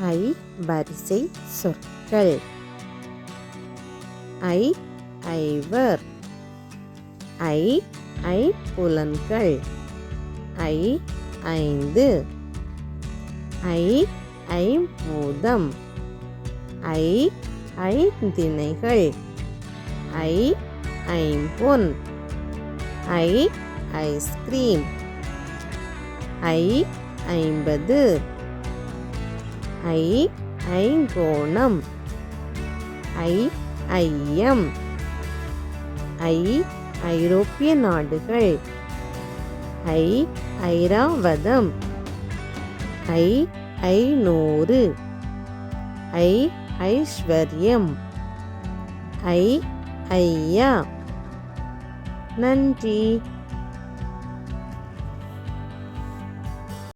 ஐ வரிசை சொற்கள். ஐ ஐவர். ஐ ஐ புலன்கள். ஐ ஐந்து. ஐ ஐம்பூதம் ஐ ஐந்திணைகள் ஐ ஐம்பொன். ஐ ஐஸ்கிரீம். ஐ ஐம்பது. ஐ ஐங்கோணம் ஐ ஐயம். ஐ ஐரோப்பிய நாடுகள். ஐ ஐராவதம். ஐ ஐநூறு. ஐ ஐஸ்வர்யம். ஐ ஐயா. நன்றி.